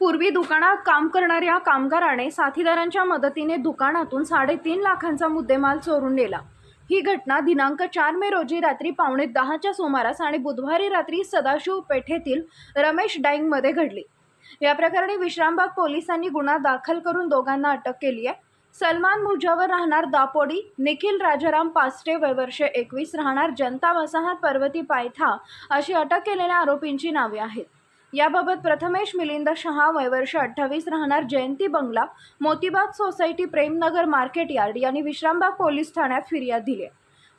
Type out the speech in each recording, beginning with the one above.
पूर्वी दुकानात काम करणाऱ्या कामगाराने साथीदारांच्या मदतीने दुकानातून साडेतीन लाखांचा मुद्देमाल चोरून नेला. ही घटना दिनांक चार मे रोजी रात्री पावणे दहाच्या सुमारास आणि बुधवारी रात्री सदाशिव पेठेतील रमेश डाईंगमध्ये घडली. या प्रकरणी विश्रामबाग पोलिसांनी गुन्हा दाखल करून दोघांना अटक केली आहे. सलमान मुजावर राहणार दापोडी निखिल राजाराम पास्टे वयवर्षे एकवीस राहणार जनता वसाहत पर्वती पायथा अशी अटक केलेल्या आरोपींची नावे आहेत. याबाबत प्रथमेश मिलिंद शहा वयवर्ष अठ्ठावीस राहणार जयंती बंगला Motibag society Premnagar market yard यांनी विश्रामबाग पोलीस ठाण्यात फिर्याद दिली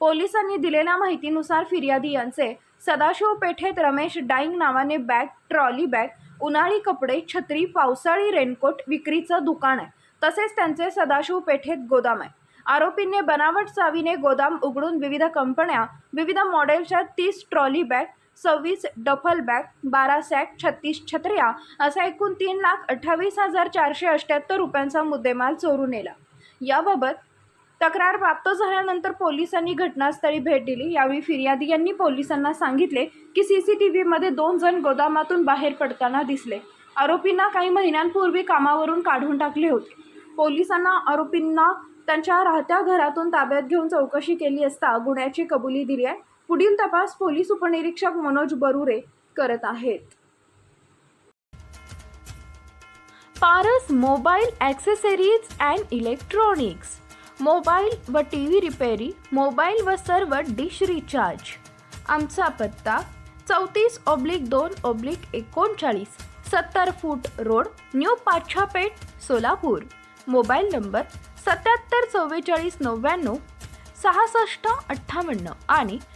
पोलिसांनी दिलेल्या माहितीनुसार फिर्यादी यांचे सदाशिव पेठेत रमेश डाईंग नावाने बॅग ट्रॉली बॅग उन्हाळी कपडे छत्री पावसाळी रेनकोट विक्रीचं दुकान आहे. तसेच त्यांचे सदाशिव पेठेत गोदाम आहे. आरोपींनी बनावट चावीने गोदाम उघडून विविध कंपन्या विविध मॉडेलच्या तीस ट्रॉली बॅग सव्वीस डफल बॅग बारा सॅक छत्तीस छत्र्या असा एकूण तीन लाख अठ्ठावीस हजार चारशे अठ्ठ्याहत्तर रुपयांचा मुद्देमाल चोरून नेला. याबाबत तक्रार प्राप्त झाल्यानंतर पोलिसांनी घटनास्थळी भेट दिली. यावेळी फिर्यादी यांनी पोलिसांना सांगितले की सी सी टी व्हीमध्ये दोन जण गोदामातून बाहेर पडताना दिसले. आरोपींना काही महिन्यांपूर्वी कामावरून काढून टाकले होते. पोलिसांना आरोपींना त्यांच्या राहत्या घरातून ताब्यात घेऊन चौकशी केली असता गुन्ह्याची कबुली दिली आहे. पुढील तपास पोलीस उपनिरीक्षक मनोज बरुरे करत आहेत. Paras mobile accessories and electronics. Mobile व टी व्ही रिपेरी मोबाईल व सर्व डिश रिचार्ज. आमचा पत्ता चौतीस ऑब्लिक दोन ऑब्लिक एकोणचाळीस सत्तर foot road new Pachhapeth Solapur. Mobile number सत्याहत्तर चव्वेचाळीस नव्याण्णव सहासष्ट अठ्ठावन्न आणि